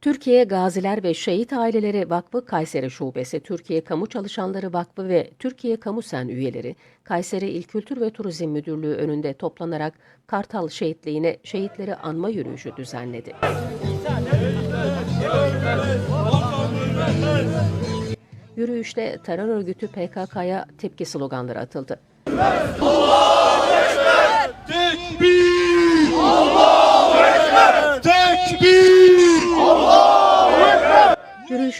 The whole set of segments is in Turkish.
Türkiye Gaziler ve Şehit Aileleri Vakfı Kayseri Şubesi, Türkiye Kamu Çalışanları Vakfı ve Türkiye Kamu Sen üyeleri Kayseri İl Kültür ve Turizm Müdürlüğü önünde toplanarak Kartal Şehitliğine şehitleri anma yürüyüşü düzenledi. Yürüyüşte terör örgütü PKK'ya tepki sloganları atıldı. Tekbir!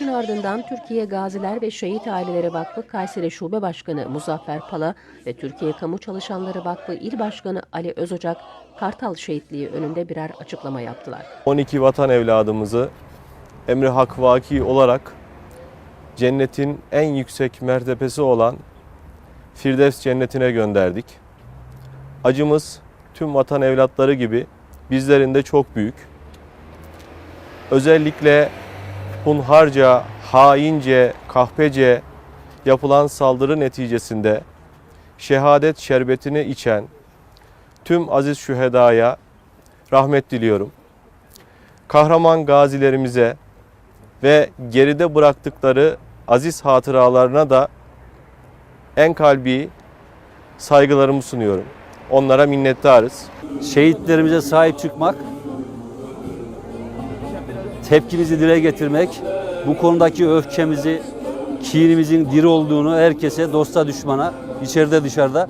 Yürüyüşün ardından Türkiye Gaziler ve Şehit Aileleri Vakfı Kayseri Şube Başkanı Muzaffer Pala ve Türkiye Kamu Çalışanları Vakfı İl Başkanı Ali Özocak, Kartal Şehitliği önünde birer açıklama yaptılar. 12 vatan evladımızı emri hak vaki olarak cennetin en yüksek mertebesi olan Firdevs cennetine gönderdik. Acımız tüm vatan evlatları gibi bizlerin de çok büyük. Özellikle hunharca, haince, kahpece yapılan saldırı neticesinde şehadet şerbetini içen tüm aziz şühedaya rahmet diliyorum kahraman gazilerimize ve geride bıraktıkları aziz hatıralarına da en kalbi saygılarımı sunuyorum. Onlara minnettarız. şehitlerimize sahip çıkmak, tepkimizi dile getirmek, bu konudaki öfkemizi, kinimizin diri olduğunu herkese, dosta düşmana, içeride dışarıda,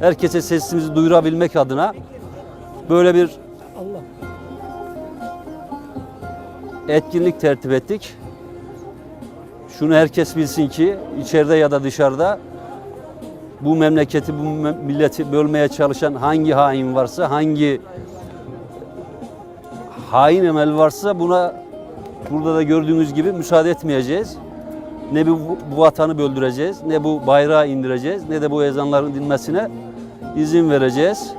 herkese sesimizi duyurabilmek adına böyle bir etkinlik tertip ettik. Şunu herkes bilsin ki içeride ya da dışarıda bu memleketi, bu milleti bölmeye çalışan hangi hain varsa, hangi hain emel varsa buna Burada da gördüğünüz gibi müsaade etmeyeceğiz. Ne bu, bu vatanı böldüreceğiz, ne bu bayrağı indireceğiz, ne de bu ezanların dinmesine izin vereceğiz.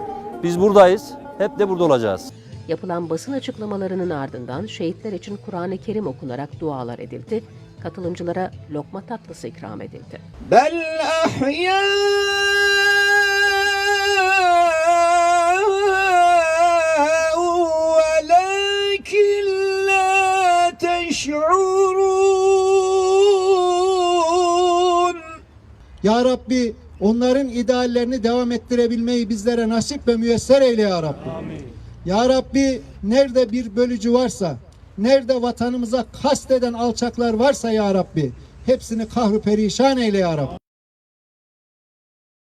Biz buradayız, hep de burada olacağız. Yapılan basın açıklamalarının ardından şehitler için Kur'an-ı Kerim okunarak dualar edildi. Katılımcılara lokma tatlısı ikram edildi. Bel ahya لا تشعرون Ya Rabbi onların ideallerini devam ettirebilmeyi bizlere nasip ve müyesser eyle ya Rabbi. Ya Rabbi nerede bir bölücü varsa, nerede vatanımıza kasteden alçaklar varsa ya Rabbi, hepsini kahru perişan eyle ya Rabbi.